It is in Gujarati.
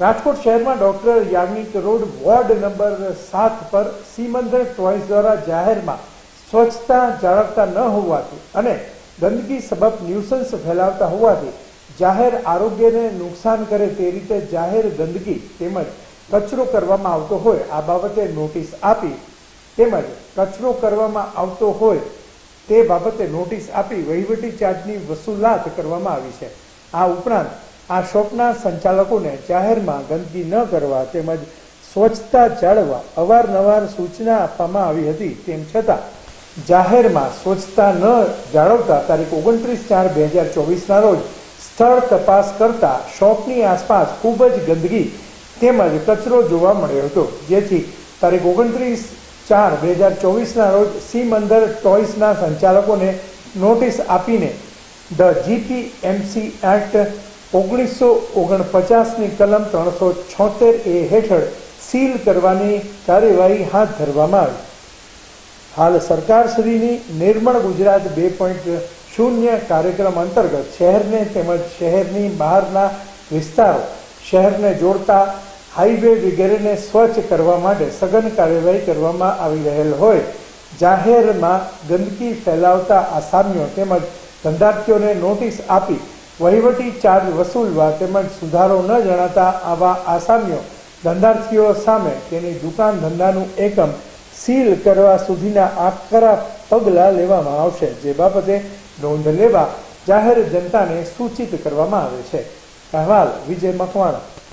રાજકોટ શહેરમાં doctor Yagnik road ward number સાત પર સીમંદર ટોયસ દ્વારા જાહેરમાં સ્વચ્છતા જાળવતા ન હોવાથી અને ગંદકી સબબ ન્યુસન્સ ફેલાવતા હોવાથી જાહેર આરોગ્યને નુકસાન કરે તે રીતે જાહેર ગંદકી તેમજ કચરો કરવામાં આવતો હોય આ બાબતે નોટિસ આપી તેમજ કચરો કરવામાં આવતો હોય તે બાબતે નોટિસ આપી વહીવટી ચાર્જની વસૂલાત કરવામાં આવી છે. આ ઉપરાંત આ શોપના સંચાલકોને જાહેરમાં ગંદકી ન કરવા તેમજ સ્વચ્છતા જાળવવા અવારનવાર સૂચના આપવામાં આવી હતી તેમ છતાં જાહેરમાં સ્વચ્છતા ન જાળવતા તારીખ ઓગણત્રીસ ચાર બે હજાર ચોવીસના રોજ સ્થળ તપાસ કરતા શોપની આસપાસ ખૂબ જ ગંદકી તેમજ કચરો જોવા મળ્યો હતો. જેથી તારીખ ઓગણત્રીસ ચાર બે હજાર ચોવીસના રોજ સિમંદર ટોયસના સંચાલકોને નોટિસ આપીને ધ જીપીએમસી એક્ટ ઓગણીસો ઓગણપચાસની કલમ ત્રણસો છોતેર એ હેઠળ સીલ કરવાની કાર્યવાહી હાથ ધરવામાં આવી. હાલ સરકારશ્રીની નિર્મળ ગુજરાત બે પોઈન્ટ શૂન્ય કાર્યક્રમ અંતર્ગત શહેરને તેમજ શહેરની બહારના વિસ્તારો શહેરને જોડતા હાઈવે વગેરેને સ્વચ્છ કરવા માટે સઘન કાર્યવાહી કરવામાં આવી રહેલ હોય. જાહેરમાં ગંદકી ફેલાવતા આસામીઓ તેમજ ધંધાર્થીઓને નોટિસ આપી વહીવટી ચાર્જ વસૂલવા તેમજ સુધારો ન જણાતા આવા આસામીઓ, ધંધાર્થીઓ સામે તેની દુકાન ધંધાનું એકમ સીલ કરવા સુધીના આકરા પગલાં લેવામાં આવશે, જે બાબતે નોંધ લેવા જાહેર જનતાને સૂચિત કરવામાં આવે છે. અહેવાલ વિજય મકવાણા.